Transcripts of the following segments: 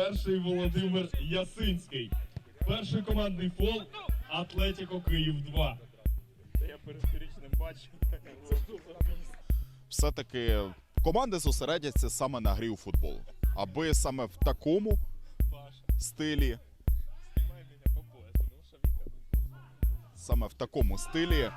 Перший Володимир Ясинський. Перший командний фол Атлетіко Київ 2. Я перед річним біс? все-таки команди зосередяться саме на грі у футбол. Аби саме в такому стилі, саме в такому стилі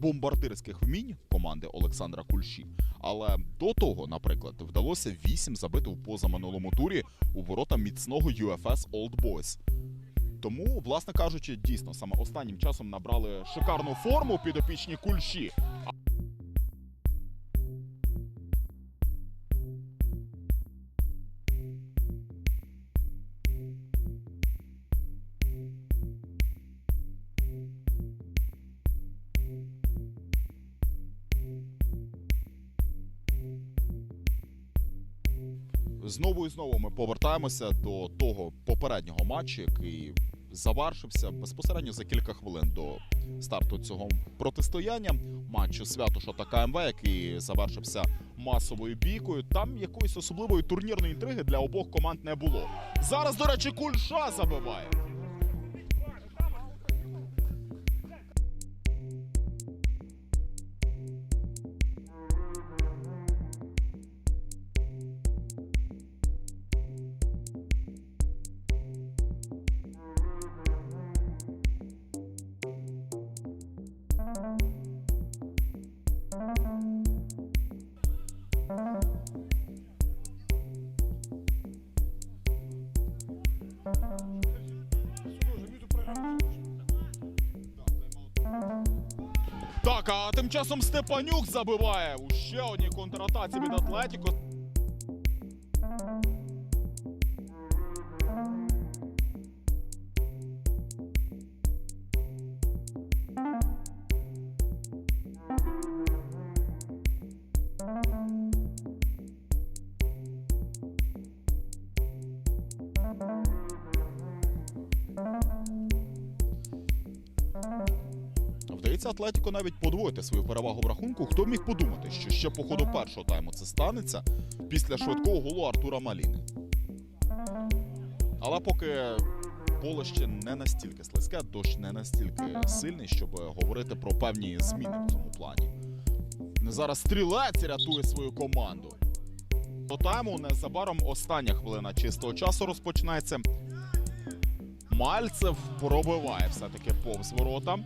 бомбардирських вмінь команди Олександра Кульші. Але до того, наприклад, вдалося 8 забити в позаминулому турі у ворота міцного UFS Old Boys. Тому, власне кажучи, дійсно саме останнім часом набрали шикарну форму підопічні кульші. Знову і знову ми повертаємося до того попереднього матчу, який завершився безпосередньо за кілька хвилин до старту цього протистояння. Матчу Святоша та КМВ, який завершився масовою бійкою. Там якоїсь особливої турнірної інтриги для обох команд не було. Зараз, до речі, кульша забиває. Так, а тим часом Степанюк забиває у ще одній контратаці від Атлетіко. Вдається Атлетіко навіть подвоїти свою перевагу в рахунку. Хто міг подумати, що ще по ходу першого тайму це станеться після швидкого голу Артура Маліни. Але поки поле ще не настільки слизьке, дощ не настільки сильний, щоб говорити про певні зміни в цьому плані. Зараз стрілець рятує свою команду. До тайму незабаром остання хвилина чистого часу розпочинається. Мальцев пробиває все-таки повз ворота.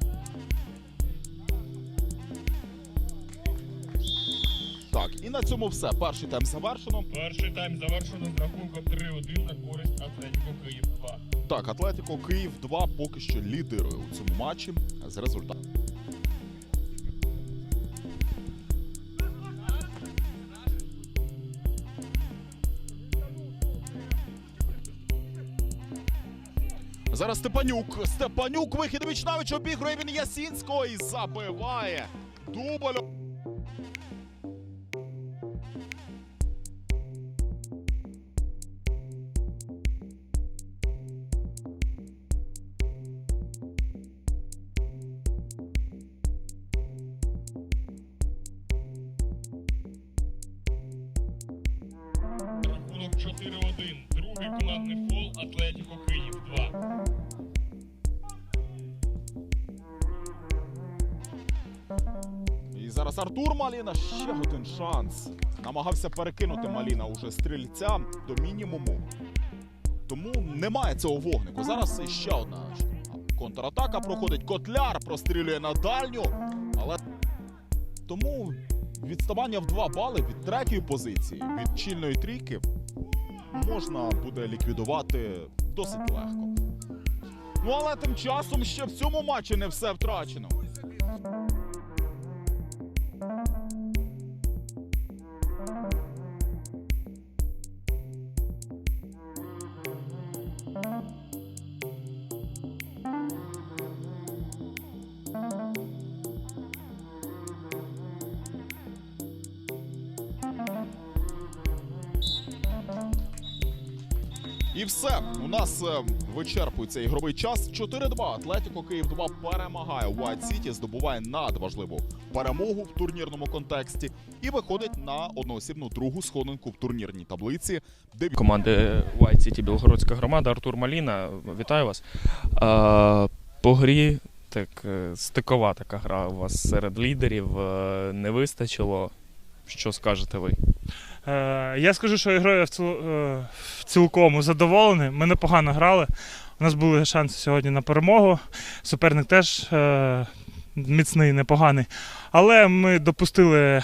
Так, і на цьому все. Перший тайм завершено. Перший тайм завершено з рахунком 3-1 на користь Атлетіко Київ 2. Так, Атлетико Київ 2 поки що лідирує у цьому матчі з результатом. Зараз Степанюк. Степанюк вихід Вічнавич обігрує він Ясінського і забиває. Дубль. 4-1. Другий командний фол Атлетіко Київ 2. І зараз Артур Маліна ще один шанс. Намагався перекинути Маліна уже стрільця до мінімуму. Тому немає цього вогнику. Зараз ще одна Контратака проходить. Котляр прострілює на дальню. Але тому відставання в 2 бали від третьої позиції, від чільної трійки, можна буде ліквідувати досить легко. Ну але тим часом ще в цьому матчі не все втрачено. І все. У нас е, вичерпується ігровий час. 4-2. Атлетіко Київ 2 перемагає White City, здобуває надважливу перемогу в турнірному контексті і виходить на одноосібну другу сходинку в турнірній таблиці, де команди White City Білгородська громада Артур Маліна. Вітаю вас. А, по грі так е, стикова така гра у вас серед лідерів. е, Не вистачило. Що скажете ви? Е, Я скажу, що ціл, е, в цілкому задоволений. Ми непогано грали. У нас були шанси сьогодні на перемогу. Суперник теж е, міцний, непоганий. Але ми допустили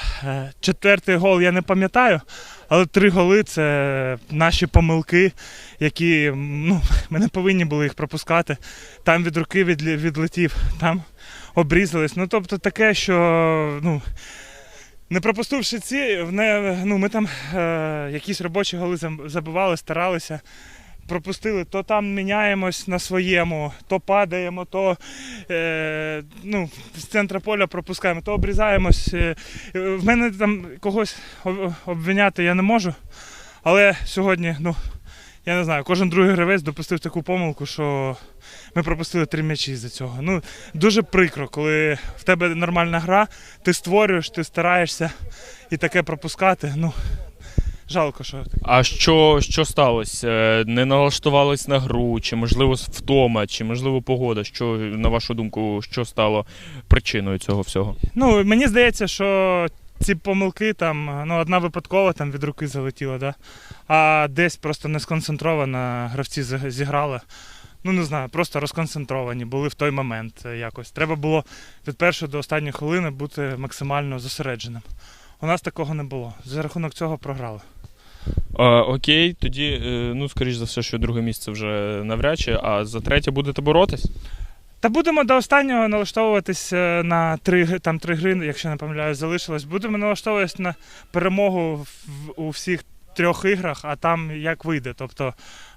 четвертий гол, я не пам'ятаю. Але три голи це наші помилки, які ну, ми не повинні були їх пропускати. Там від руки відлетів, там обрізались. Ну, тобто таке, що ну, не пропустивши ці, не, ну, ми там е, якісь робочі голи забивали, старалися. Пропустили, то там міняємось на своєму, то падаємо, то е, ну, з центра поля пропускаємо, то обрізаємось. Е, в мене там когось об- обвиняти я не можу. Але сьогодні, ну, я не знаю, кожен другий гравець допустив таку помилку, що ми пропустили три м'ячі з-за цього. Ну, дуже прикро, коли в тебе нормальна гра, ти створюєш, ти стараєшся і таке пропускати. Ну, жалко, що таке. А що, що сталося? Е, Не налаштувались на гру, чи можливо втома, чи можливо погода? Що, на вашу думку, що стало причиною цього всього? Ну, мені здається, що ці помилки там, ну, одна випадкова там від руки залетіла, да? а десь просто не сконцентровано гравці зіграли. Ну, не знаю, просто розконцентровані були в той момент е, якось. Треба було від першої до останньої хвилини бути максимально зосередженим. У нас такого не було. За рахунок цього програли. А, окей, тоді, е, ну, скоріш за все, що друге місце вже навряд чи, а за третє будете боротись? Та будемо до останнього налаштовуватись е, на три, там три гри, якщо не помиляюсь, залишилось. Будемо налаштовуватись на перемогу в, у всіх трьох іграх, а там як вийде. Тобто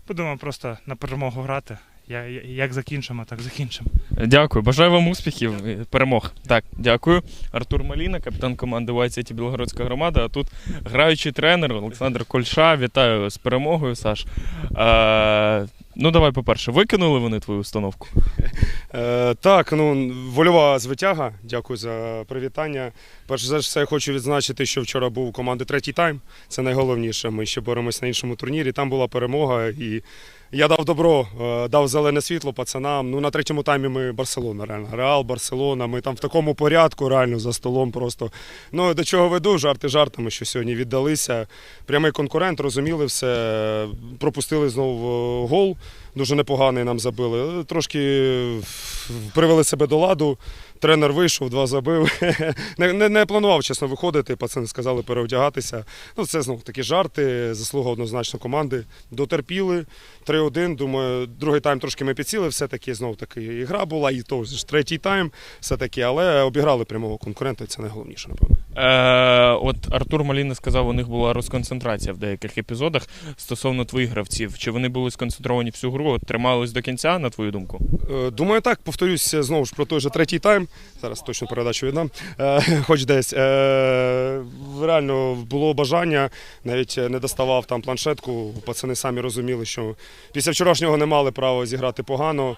будемо просто на перемогу грати. Я, я- як закінчимо, так закінчимо. Дякую, бажаю вам успіхів, і перемог. Так, дякую. Артур Маліна, капітан команди White City Білгородська громада. А тут граючий тренер Олександр Кольша. Вітаю з перемогою, Саш. Е, ну, давай, по-перше, викинули вони твою установку. Е, так, ну вольова звитяга. Дякую за привітання. Перш за все, я хочу відзначити, що вчора був команди третій тайм. Це найголовніше. Ми ще боремось на іншому турнірі. Там була перемога, і я дав добро, е, дав зелене світло пацанам. Ну на третьому таймі ми Барселона, реально. Реал, Барселона. Ми там в такому порядку, реально за столом просто. Ну до чого веду? Жарти жартами, що сьогодні віддалися. Прямий конкурент, розуміли все. Пропустили знову е, гол. Дуже непоганий нам забили. Трошки привели себе до ладу. Тренер вийшов, два забив. Не, не, не планував, чесно, виходити. Пацани сказали переодягатися. Ну, це знову такі жарти. Заслуга однозначно команди. Дотерпіли. 3-1. Думаю, другий тайм трошки ми підсіли. Все-таки знов таки і гра була, і то ж третій тайм. Все-таки, але обіграли прямого конкурента, і це найголовніше, напевно. Е, от Артур Маліна сказав, у них була розконцентрація в деяких епізодах стосовно твоїх гравців. Чи вони були сконцентровані всю гру, тримались до кінця, на твою думку? Е, Думаю, так, повторюсь знову ж про той же третій тайм. Зараз точно передачу віддам. Е, Хоч десь. Е, Реально було бажання, навіть не доставав там планшетку. Пацани самі розуміли, що після вчорашнього не мали права зіграти погано.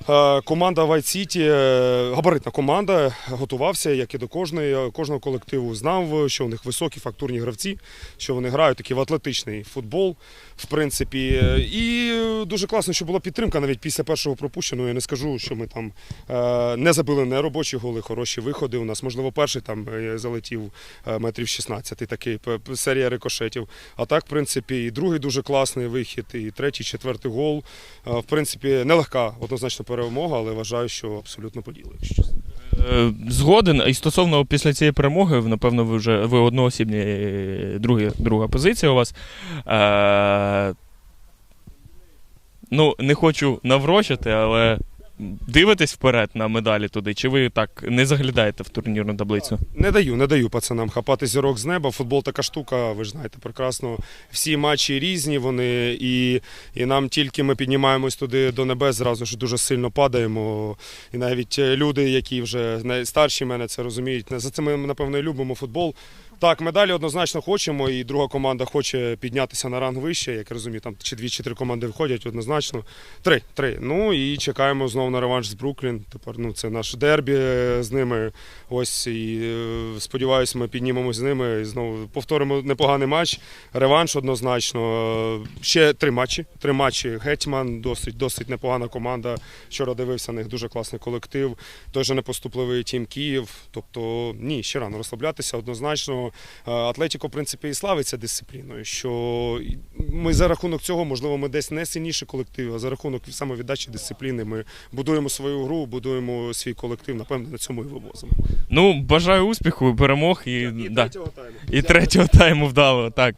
Е, Команда White City, е, габаритна команда, готувався, як і до кожної, кожного колективу. Знав, що у них високі фактурні гравці, що вони грають такий в атлетичний футбол, в принципі. І дуже класно, що була підтримка навіть після першого пропущеного. Я не скажу, що ми там е, не забили не робочі голи, хороші виходи. У нас, можливо, перший там е, залетів е, метрів 16, такий п- п- серія рикошетів. А так, в принципі, і другий дуже класний вихід, і третій, четвертий гол. Е, В принципі, нелегка однозначно перемога, але вважаю, що абсолютно по ділу, якщо чесно. Е, Згоден. І стосовно після цієї перемоги, напевно, ви вже ви одноосібні, е, другі, друга позиція у вас. Е, ну, не хочу наврочити, але дивитесь вперед на медалі туди, чи ви так не заглядаєте в турнірну таблицю? Не даю, не даю пацанам хапати зірок з неба. Футбол така штука, ви ж знаєте прекрасно. Всі матчі різні вони, і, і нам тільки ми піднімаємось туди до небес, зразу ж дуже сильно падаємо. І навіть е, люди, які вже най- старші мене це розуміють. За це ми, напевно, любимо футбол. Так, медалі однозначно хочемо, і друга команда хоче піднятися на ранг вище. Як розумію, там чи дві, чи три команди входять однозначно. Три. Три. Ну і чекаємо знову на реванш з Бруклін. Тепер ну це наш дербі е, з ними. Ось і е, сподіваюся, ми піднімемось з ними і знову повторимо непоганий матч. Реванш однозначно. Ще три матчі. Три матчі. Гетьман, досить, досить непогана команда. Вчора дивився на них дуже класний колектив. Той же непоступливий тім Київ. Тобто, ні, ще рано розслаблятися. Однозначно, Е, Атлетіко, в принципі, і славиться дисципліною. Що ми за рахунок цього, можливо, ми десь не сильніші колектив, а за рахунок самовіддачі дисципліни ми будуємо свою гру, будуємо свій колектив. Напевно, на цьому і вивозимо. Ну, бажаю успіху, перемог і, І да, третього тайму. і третього тайму вдало. Так.